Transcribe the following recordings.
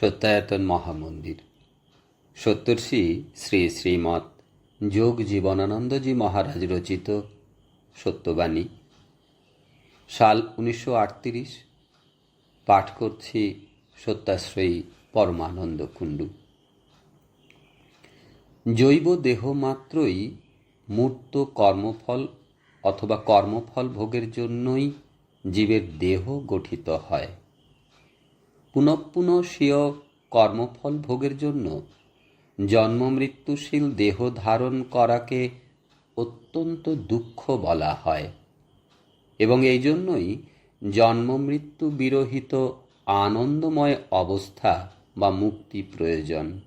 সত্যায়তন মহামন্দির। সত্যর্ষি শ্রী শ্রীমৎ যোগ জীবনানন্দজি মহারাজ রচিত সত্যবাণী। সাল উনিশশো আটত্রিশ, পাঠ করছি সত্যাশ্রয়ী পরমানন্দ কুণ্ডু। জৈব দেহ মাত্রই মূর্ত কর্মফল অথবা কর্মফল ভোগের জন্যই জীবের দেহ গঠিত হয়। পুনঃপুন স্বীয় কর্মফল ভোগের জন্য জন্ম মৃত্যুশীল দেহ ধারণ করাকে অত্যন্ত দুঃখ বলা হয়। এবং এই জন্যই জন্ম মৃত্যু বিরহিত আনন্দময় অবস্থা বা মুক্তি প্রয়োজন।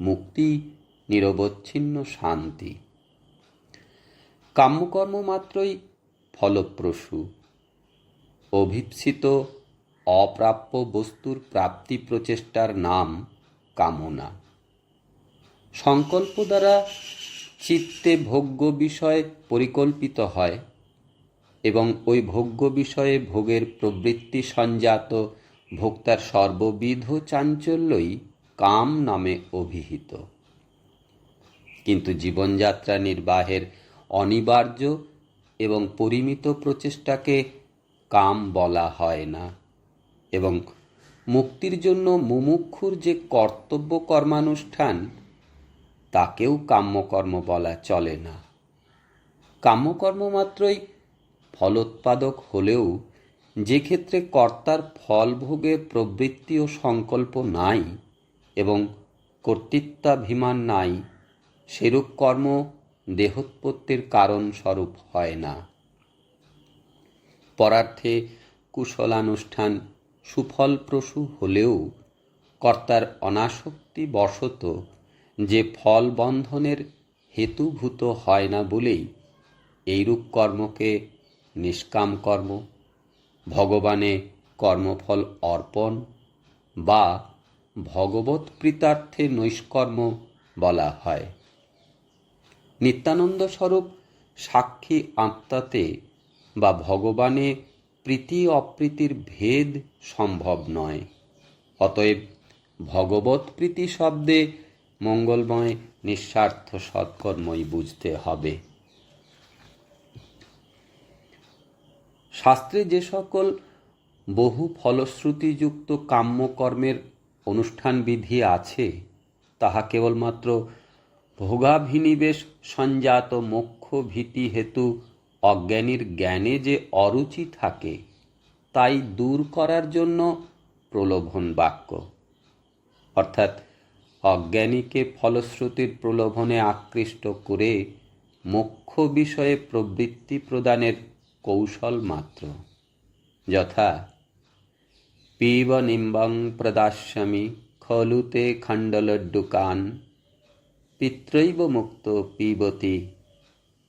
মুক্তি, নিরবচ্ছিন্ন শান্তি। কাম্যকর্ম মাত্রই ফলপ্রসূ। অভীপ্সিত অপ্রাপ্য বস্তুর প্রাপ্তি প্রচেষ্টার নাম কামনা। সংকল্প দ্বারা চিত্তে ভোগ্য বিষয় পরিকল্পিত হয় এবং ওই ভোগ্য বিষয়ে ভোগের প্রবৃত্তি সঞ্জাত ভোক্তার সর্ববিধ চাঞ্চল্যই কাম নামে অভিহিত। কিন্তু জীবনযাত্রা নির্বাহের অনিবার্য এবং পরিমিত প্রচেষ্টাকে কাম বলা হয় না। এবং মুক্তির জন্য মুমুক্ষুর যে কর্তব্য কর্মানুষ্ঠান, তাকেও কাম্যকর্ম বলা চলে না। কাম্যকর্ম মাত্রই ফলোৎপাদক হলেও যে ক্ষেত্রে কর্তার ফল ভোগে প্রবৃত্তি ও সংকল্প নাই এবং কর্তৃত্বাভিমান নাই, সেরূপ কর্ম দেহোৎপত্তির কারণ স্বরূপ হয় না। পরার্থে কুশলানুষ্ঠান সুফলপ্রসূ হলেও কর্তার অনাসক্তি বশত যে ফল বন্ধনের হেতুভূত হয় না বলেই এইরূপ কর্মকে নিষ্কাম কর্ম, ভগবানে কর্মফল অর্পণ বা ভগবত প্রীতার্থে নৈষ্কর্ম বলা হয়। নিত্যানন্দ স্বরূপ সাক্ষী আত্মাতে বা ভগবানে প্রীতি অপ্রীতির ভেদ সম্ভব নয়। অতএব ভগবত প্রীতি শব্দে মঙ্গলময়, নিঃস্বার্থ সৎকর্মই বুঝতে হবে। শাস্ত্রে যে সকল বহু ফলশ্রুতিযুক্ত কাম্যকর্মের অনুষ্ঠান বিধি আছে, তাহা কেবলমাত্র ভোগাভিনিবেশ সঞ্জাত মোক্ষ ভীতি হেতু অজ্ঞানীর জ্ঞানে যে অরুচি থাকে, তাই দূর করার জন্য প্রলোভন বাক্য। অর্থাৎ অজ্ঞানীকে ফলশ্রুতির প্রলোভনে আকৃষ্ট করে মোক্ষ বিষয়ে প্রবৃত্তি প্রদানের কৌশল মাত্র। যথা পিব নিম্বং প্রদাস্যামি খলুতে খণ্ডলড্ডুকান, পিত্রৈব মুক্ত পিবতি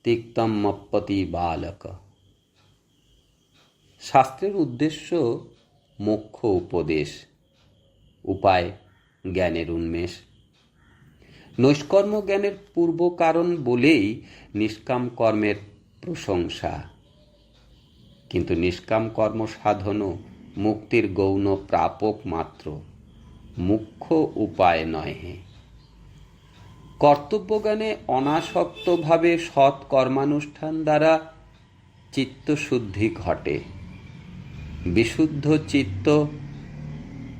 তিক্তম মপ্পতি বালক। শাস্ত্রের উদ্দেশ্য মোক্ষ উপদেশ, উপায় জ্ঞানের উন্মেষ। নৈষ্কর্ম জ্ঞানের পূর্ব কারণ বলেই নিষ্কাম কর্মের প্রশংসা। কিন্তু নিষ্কাম কর্ম সাধনও মুক্তির গৌণ প্রাপক মাত্র, মুখ্য উপায় নয় কর্তব্যজ্ঞানে অনাসক্তভাবে সৎ কর্মানুষ্ঠান দ্বারা চিত্তশুদ্ধি ঘটে। বিশুদ্ধ চিত্ত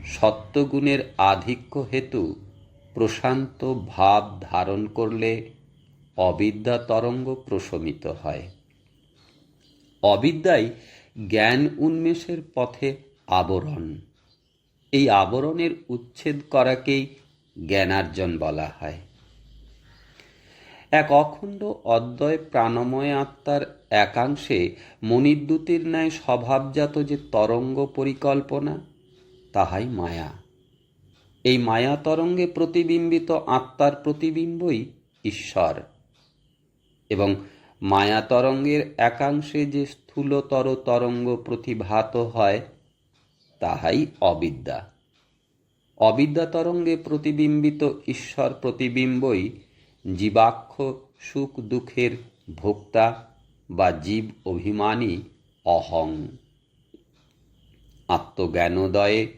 সত্যগুণের আধিক্য হেতু প্রশান্ত ভাব ধারণ করলে অবিদ্যা তরঙ্গ প্রশমিত হয়। অবিদ্যাই জ্ঞান উন্মেষের পথে আবরণ। এই আবরণের উচ্ছেদ করাকেই জ্ঞানার্জন বলা হয়। এক অখণ্ড অদ্বয় প্রাণময় আত্মার একাংশে মনিদ্যুতির ন্যায় স্বভাবজাত যে তরঙ্গ পরিকল্পনা, তাহাই মায়া। এই মায়া তরঙ্গে প্রতিবিম্বিত আত্মার প্রতিবিম্বই ঈশ্বর। এবং মায়া তরঙ্গের একাংশে যে স্থূলতর তরঙ্গ প্রতিভাত হয়, তাহাই অবিদ্যা। অবিদ্যা তরঙ্গে প্রতিবিম্বিত ঈশ্বর প্রতিবিম্বই জীবাক্ষ সুখ দুঃখের ভোক্তা বা জীব অভিমানী অহং। আত্মজ্ঞানোদয়ে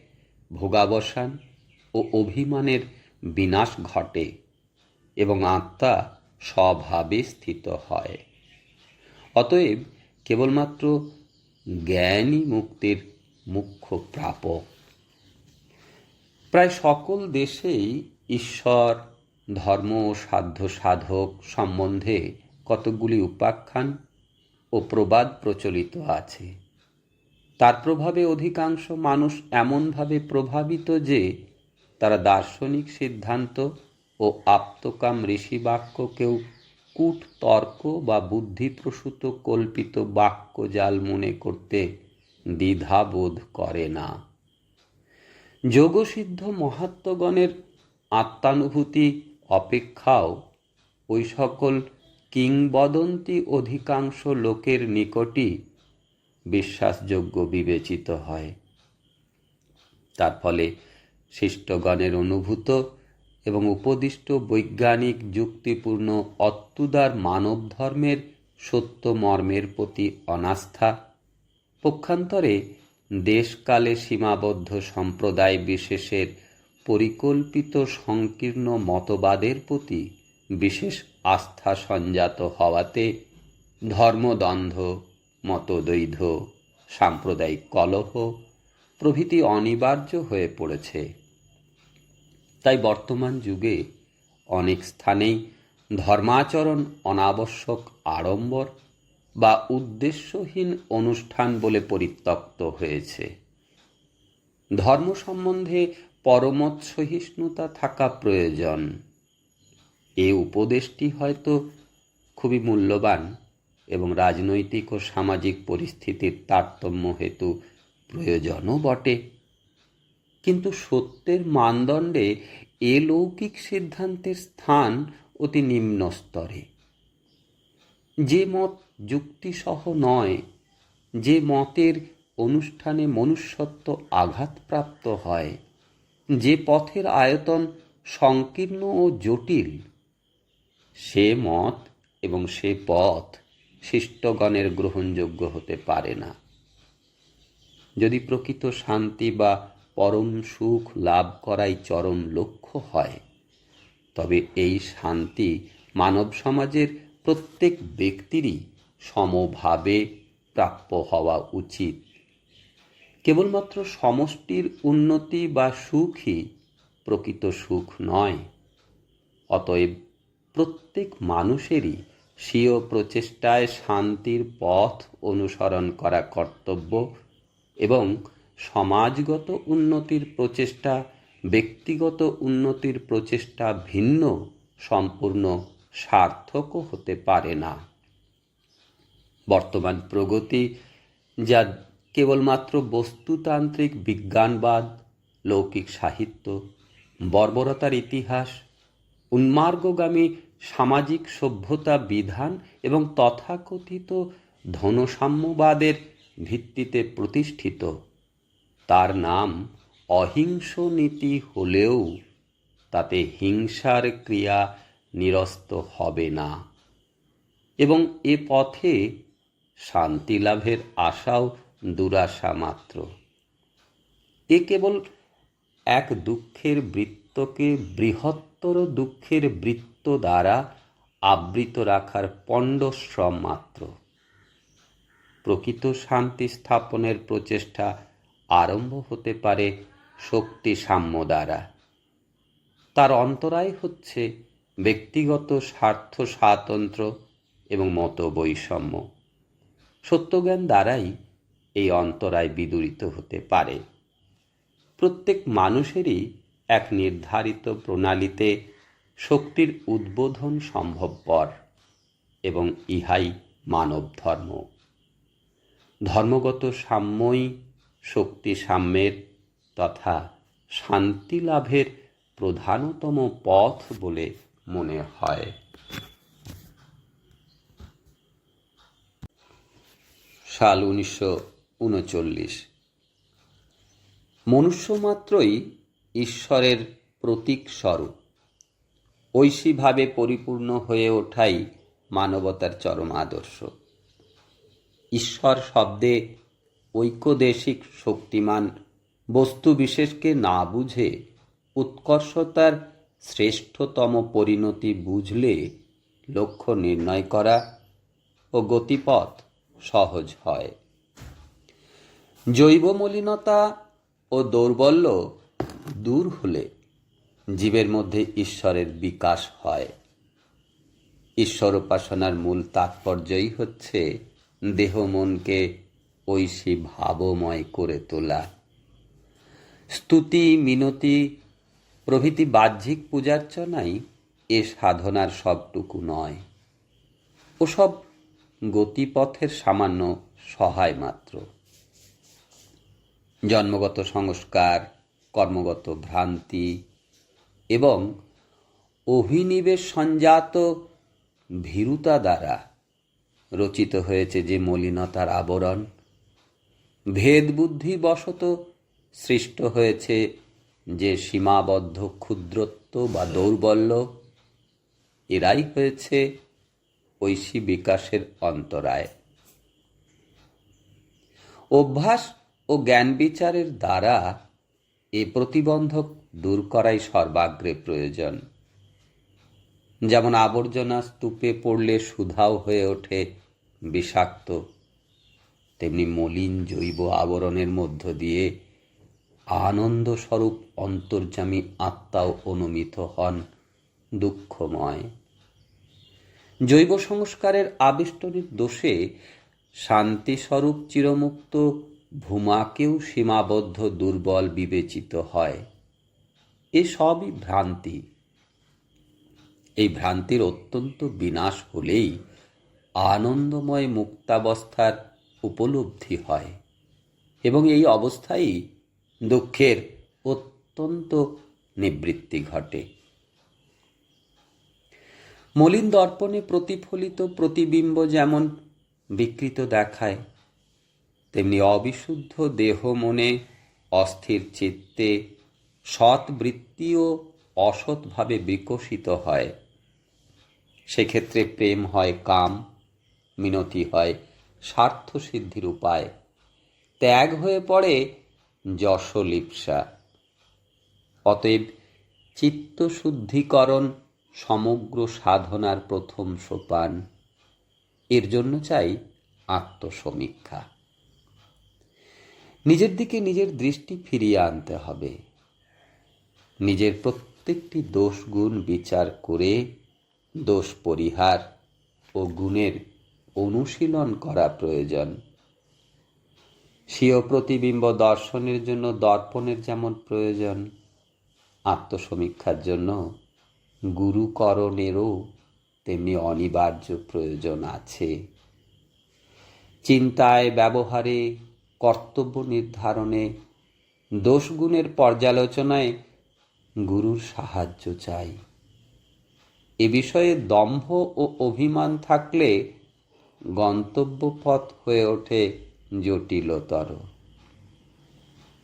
ভোগাবসান ও অভিমানের বিনাশ ঘটে এবং আত্মা স্বভাবে স্থিত হয়। অতএব কেবলমাত্র জ্ঞানই মুক্তির মুখ্য প্রাপক। প্রায় সকল দেশেই ঈশ্বর ধর্ম ও সাধ্য সাধক সম্বন্ধে কতকগুলি উপাখ্যান ও প্রবাদ প্রচলিত আছে। তার প্রভাবে অধিকাংশ মানুষ এমনভাবে প্রভাবিত যে, তারা দার্শনিক সিদ্ধান্ত ও আপ্তকাম ঋষিবাক্যকেও কূট তর্ক বা বুদ্ধিপ্রসূত কল্পিত বাক্য জাল মনে করতে দ্বিধাবোধ করে না। যোগসিদ্ধ মহাত্মগণের আত্মানুভূতি অপেক্ষাও, ওই সকল কিংবদন্তি অধিকাংশ লোকের নিকটই বিশ্বাসযোগ্য বিবেচিত হয়। তার ফলে শিষ্টগণের অনুভূত এবং উপদিষ্ট বৈজ্ঞানিক যুক্তিপূর্ণ অত্যুদার মানব ধর্মের সত্য মর্মের প্রতি অনাস্থা, পক্ষান্তরে দেশকালে সীমাবদ্ধ সম্প্রদায় বিশেষের পরিকল্পিত সংকীর্ণ মতবাদের প্রতি বিশেষ আস্থা সঞ্জাত হওয়াতে ধর্মদ্বন্দ্ব, মতদ্বৈধ, সাম্প্রদায়িক কলহ প্রভৃতি অনিবার্য হয়ে পড়েছে। তাই বর্তমান যুগে অনেক স্থানেই ধর্মাচরণ অনাবশ্যক আড়ম্বর বা উদ্দেশ্যহীন অনুষ্ঠান বলে পরিত্যক্ত হয়েছে। ধর্ম সম্বন্ধে পরমত সহিষ্ণুতা থাকা প্রয়োজন। এ উপদেশটি হয়তো খুবই মূল্যবান এবং রাজনৈতিক ও সামাজিক পরিস্থিতির তারতম্য হেতু প্রয়োজনও বটে। কিন্তু সত্যের মানদণ্ডে এ লৌকিক সিদ্ধান্তের স্থান অতি নিম্ন স্তরে। যে মত যুক্তিসহ নয়, যে মতের অনুষ্ঠানে মনুষ্যত্ব আঘাতপ্রাপ্ত হয় যে পথের আয়তন সংকীর্ণ ও জটিল, সে মত এবং সে পথ শিষ্টগণের গ্রহণযোগ্য হতে পারে না। যদি প্রকৃত শান্তি বা পরম সুখ লাভ করাই চরম লক্ষ্য হয়, তবে এই শান্তি মানব সমাজের প্রত্যেক ব্যক্তিরই সমভাবে প্রাপ্য হওয়া উচিত। কেবলমাত্র সমষ্টির উন্নতি বা সুখই প্রকৃত সুখ নয়। অতএব প্রত্যেক মানুষেরই স্বীয় প্রচেষ্টায় শান্তির পথ অনুসরণ করা কর্তব্য এবং সমাজগত উন্নতির প্রচেষ্টা, ব্যক্তিগত উন্নতির প্রচেষ্টা ভিন্ন, সম্পূর্ণ সার্থকও হতে পারে না। বর্তমান প্রগতি যা কেবলমাত্র বস্তুতান্ত্রিক বিজ্ঞানবাদ, লৌকিক সাহিত্য, বর্বরতার ইতিহাস, উন্মার্গগামী সামাজিক সভ্যতা বিধান এবং তথাকথিত ধনসাম্যবাদের ভিত্তিতে প্রতিষ্ঠিত। তার নাম অহিংস নীতি হলেও তাতে হিংসার ক্রিয়া নিরস্ত হবে না এবং এ পথে শান্তি লাভের আশাও দুরাশা মাত্র। এ কেবল এক দুঃখের বৃত্তকে বৃহত্তর দুঃখের বৃত্ত দ্বারা আবৃত রাখার পণ্ডশ্রম মাত্র। প্রকৃত শান্তি স্থাপনের প্রচেষ্টা আরম্ভ হতে পারে শক্তি সাম্য দ্বারা। তার অন্তরায় হচ্ছে ব্যক্তিগত স্বার্থ স্বাতন্ত্র এবং মত বৈষম্য সত্যজ্ঞান দ্বারাই এই অন্তরায় বিদূরিত হতে পারে। প্রত্যেক মানুষেরই এক নির্ধারিত প্রণালীতে শক্তির উদ্বোধন সম্ভবপর এবং ইহাই মানব ধর্ম ধর্মগত সাম্যই শক্তি সাম্যের তথা শান্তি লাভের প্রধানতম পথ বলে মনে হয়। সাল উনিশশো উনচল্লিশ। মনুষ্য মাত্রই ঈশ্বরের প্রতীক স্বরূপ। ঐশীভাবে পরিপূর্ণ হয়ে ওঠাই মানবতার চরম আদর্শ। ঈশ্বর শব্দে ঐক্যদেশিক শক্তিমান বস্তু বিশেষকে না বুঝে উৎকর্ষতার শ্রেষ্ঠতম পরিণতি বুঝলে লক্ষ্য নির্ণয় করা ও গতিপথ সহজ হয়। জৈব মলিনতা ও দৌর্বল্য দূর হলে জীবের মধ্যে ঈশ্বরের বিকাশ হয়। ঈশ্বর উপাসনার মূল তাৎপর্যই হচ্ছে দেহ মনকে ঐশী ভাবময় করে তোলা। স্তুতি, মিনতি, প্রভৃতি বাহ্যিক পূজার্চনাই এ সাধনার সবটুকু নয়। ওসব গতিপথের সামান্য সহায় মাত্র। জন্মগত সংস্কার, কর্মগত ভ্রান্তি এবং অভিনিবেশ সঞ্জাত ভীরুতা দ্বারা রচিত হয়েছে যে মলিনতার আবরণ। ভেদ বুদ্ধি বশত সৃষ্ট হয়েছে যে সীমাবদ্ধ ক্ষুদ্রত্ব বা দৌর্বল্য, এরাই হয়েছে ঐশী বিকাশের অন্তরায়। অভ্যাস ও জ্ঞান বিচারের দ্বারা এ প্রতিবন্ধক দূর করাই সর্বাগ্রে প্রয়োজন। যেমন আবর্জনা স্তূপে পড়লে সুধাও হয়ে ওঠে বিষাক্ত, তেমনি মলিন জৈব আবরণের মধ্য দিয়ে আনন্দ স্বরূপ অন্তর্যামী আত্মাও অনুমিত হন দুঃখময়। জৈব সংস্কারের আবেষ্টনীর দোষে শান্তিস্বরূপ চিরমুক্ত ভূমাকেও সীমাবদ্ধ দুর্বল বিবেচিত হয়। এ সবই ভ্রান্তি। এই ভ্রান্তির অত্যন্ত বিনাশ হলেই আনন্দময় মুক্তাবস্থার উপলব্ধি হয় এবং এই অবস্থায় দুঃখের অত্যন্ত নিবৃত্তি ঘটে। মলিন দর্পণে প্রতিফলিত প্রতিবিম্ব যেমন বিকৃত দেখায় তেমনি অবিশুদ্ধ দেহ মনে, অস্থির চিত্তে সৎ বৃত্তিও অসৎভাবে বিকশিত হয়। সেক্ষেত্রে প্রেম হয় কাম, মিনতি হয় স্বার্থ সিদ্ধির উপায়। ত্যাগ হয়ে পড়ে যশলিপ্সা। অতএব চিত্তশুদ্ধিকরণ সমগ্র সাধনার প্রথম সোপান। এর জন্য চাই আত্মসমীক্ষা। নিজের দিকে নিজের দৃষ্টি ফিরিয়ে আনতে হবে। নিজের প্রত্যেকটি দোষ গুণ বিচার করে দোষ পরিহার ও গুণের অনুশীলন করা প্রয়োজন। স্বীয় প্রতিবিম্ব দর্শনের জন্য দর্পণের যেমন প্রয়োজন, আত্মসমীক্ষার জন্য গুরুকরণেরও তেমনি অনিবার্য প্রয়োজন আছে। চিন্তায়, ব্যবহারে কর্তব্য নির্ধারণে দোষগুণের পর্যালোচনায় গুরুর সাহায্য চাই। এ বিষয়ে দম্ভ ও অভিমান থাকলে গন্তব্য পথ হয়ে ওঠে জটিলতর।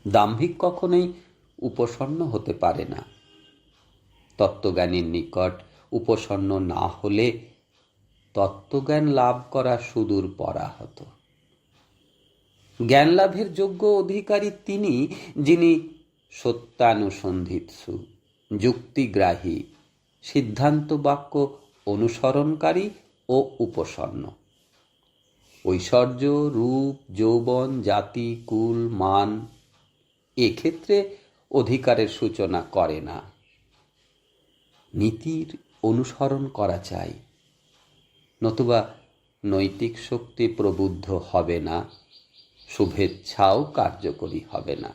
দাম্ভিক কখনোই উপসন্ন হতে পারে না। তত্ত্বজ্ঞানীর নিকট উপসন্ন না হলে তত্ত্বজ্ঞান লাভ করা সুদূর পরাহত। জ্ঞান লাভের যোগ্য অধিকারী তিনি, যিনি সত্যানুসন্ধিৎসু, যুক্তিগ্রাহী সিদ্ধান্ত বাক্য অনুসরণকারী ও উপসন্ন। ঐশ্বর্য, রূপ, যৌবন, জাতি, কুল, মান এক্ষেত্রে অধিকারের সূচনা করে না। নীতির অনুসরণ করা চাই, নতুবা নৈতিক শক্তি প্রবুদ্ধ হবে না। শুভেচ্ছাও কার্যকরী হবে না।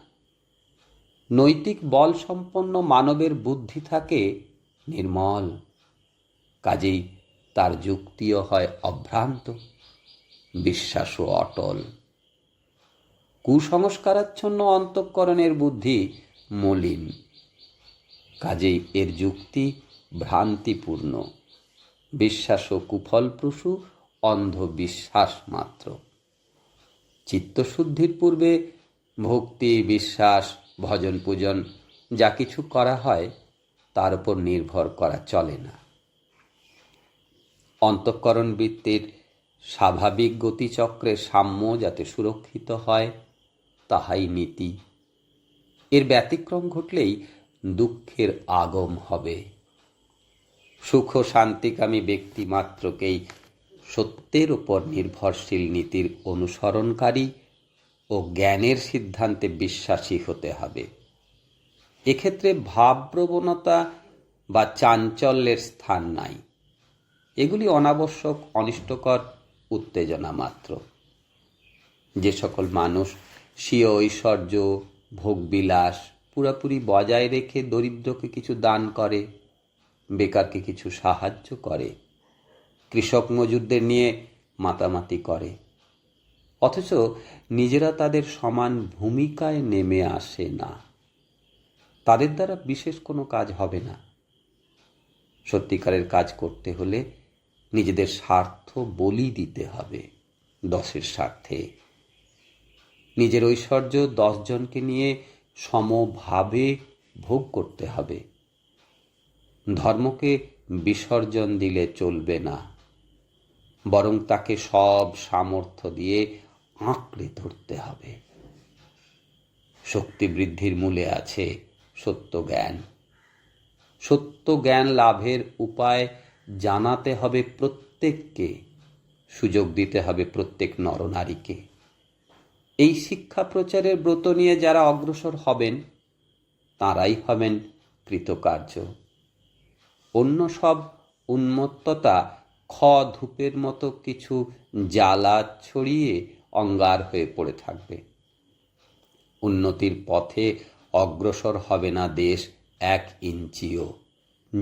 নৈতিক বল সম্পন্ন মানবের বুদ্ধি থাকে নির্মল, কাজেই তার যুক্তিও হয় অভ্রান্ত, বিশ্বাসও অটল। কুসংস্কারাচ্ছন্ন অন্তঃকরণের বুদ্ধি মলিন, কাজেই এর যুক্তি ভ্রান্তিপূর্ণ। বিশ্বাস ও কুফলপ্রসূ, অন্ধবিশ্বাস মাত্র। চিত্তশুদ্ধির পূর্বে ভক্তি, বিশ্বাস, ভজন পূজন যা কিছু করা হয়, তার উপর নির্ভর করা চলে না। অন্তঃকরণ বৃত্তির স্বাভাবিক গতিচক্রের সাম্য যাতে সুরক্ষিত হয়, তাহাই নীতি। এর ব্যতিক্রম ঘটলেই দুঃখের আগম হবে। সুখ শান্তিকামী ব্যক্তি মাত্রকেই সত্যের উপর নির্ভরশীল নীতির অনুসরণকারী ও জ্ঞানের সিদ্ধান্তে বিশ্বাসী হতে হবে। এক্ষেত্রে ভাবপ্রবণতা বা চাঞ্চল্যের স্থান নাই। এগুলি অনাবশ্যক, অনিষ্টকর, উত্তেজনা মাত্র। যে সকল মানুষ স্বীয় ঐশ্বর্য, ভোগবিলাস পুরাপুরি বজায় রেখে দরিদ্রকে কিছু দান করে, বেকারকে কিছু সাহায্য করে কৃষক মজুরদের নিয়ে মাতামাতি করে। অথচ নিজেরা তাদের সমান ভূমিকায় নেমে আসে না। তাদের দ্বারা বিশেষ কোনো কাজ হবে না। সত্যিকারের কাজ করতে হলে নিজেদের স্বার্থ বলি দিতে হবে দশের স্বার্থে। নিজের ঐশ্বর্য দশজনকে নিয়ে সমভাবে ভোগ করতে হবে। ধর্মকে বিসর্জন দিলে চলবে না। বরং তাকে সব সামর্থ্য দিয়ে আঁকড়ে ধরতে হবে। শক্তি বৃদ্ধির মূলে আছে সত্য জ্ঞান। সত্য জ্ঞান লাভের উপায় জানাতে হবে প্রত্যেককে, সুযোগ দিতে হবে প্রত্যেক নরনারীকে। এই শিক্ষা প্রচারের ব্রত নিয়ে যারা অগ্রসর হবেন, তারাই হবেন কৃতকার্য। অন্য সব উন্মত্ততা খ ধূপের মতো কিছু জ্বালা ছড়িয়ে অঙ্গার হয়ে পড়ে থাকবে। উন্নতির পথে অগ্রসর হবে না দেশ এক ইঞ্চিও।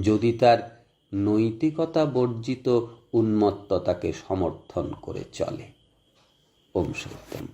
যদি তার নৈতিকতা বর্জিত উন্মত্ততাকে সমর্থন করে চলে। ওম সত্যম।